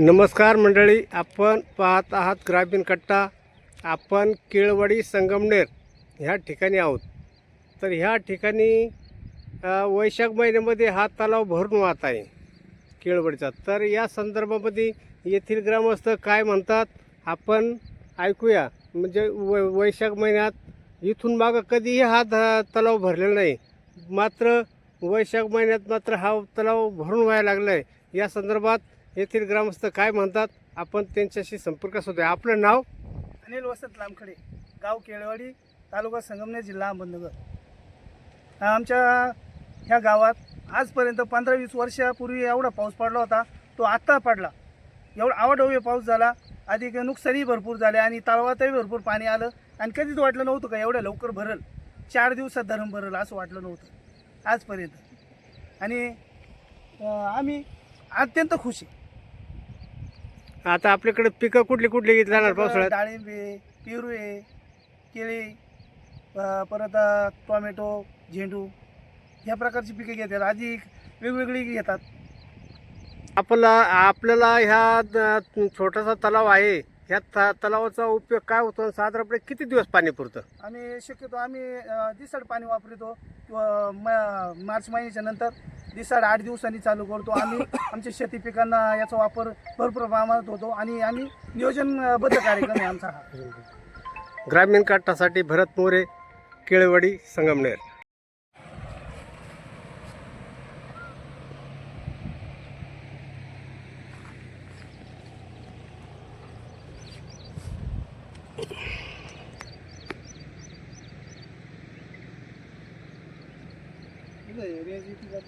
नमस्कार मंडळी आपण पाहत आहात ग्रामीण कट्टा. आपण केळवडी संगमनेर ह्या ठिकाणी आहोत. तर ह्या ठिकाणी वैशाख महिन्यामध्ये हा तलाव भरून वाहत आहे केळवडीचा. तर या संदर्भामध्ये येथील ग्रामस्थ काय म्हणतात आपण ऐकूया. म्हणजे वै वैशाख महिन्यात इथून मागं कधीही हा ध तलाव भरलेला नाही. मात्र वैशाख महिन्यात मात्र हा तलाव भरून व्हायला लागला आहे या संदर्भात येथील ग्रामस्थ काय म्हणतात? आपण त्यांच्याशी संपर्क साधूया. आपलं नाव? अनिल वसंत लांबखडे गाव केळवाडी तालुका संगमनेर जिल्हा अहमदनगर. आमच्या ह्या गावात आजपर्यंत पंधरा वीस वर्षापूर्वी एवढा पाऊस पडला होता. तो आत्ता पडला. एवढा आवडव्य पाऊस झाला. अधिक नुकसानही भरपूर झाले आणि तळवातही भरपूर पाणी आलं. आणि कधीच वाटलं नव्हतं का एवढ्या लवकर भरल. चार दिवसात धरण भरल असं वाटलं नव्हतं. आजपर्यंत. आणि आम्ही अत्यंत खुश आहे. आता आपल्याकडे पिकं कुठली कुठली घेतली जाणार पावसाळ्यात? डाळिंबे पेरू केळी अ, परत अ, टोमॅटो झेंडू ह्या प्रकारची पिके घेतात. आधी वेगवेगळी घेतात. आपला आपल्याला ह्या द- छोटासा तलाव आहे. ह्या त तलावाचा उपयोग काय होतो? साधारणपणे किती दिवस पाणी पुरतं? आम्ही शक्यतो आम्ही अ, दिसाड पाणी वापरतो. म मार्च महिन्याच्या नंतर दिसाड आठ दिवसांनी चालू करतो. आम्ही आमच्या शेती पिकांना याचा वापर भरपूर प्रमाणात होतो आणि आम्ही नियोजनबद्ध कार्यक्रम आहे आमचा हा. ग्रामीण काठासाठी भरत मोरे केळवडी संगमनेर. ठीक आहे, रेज येते का?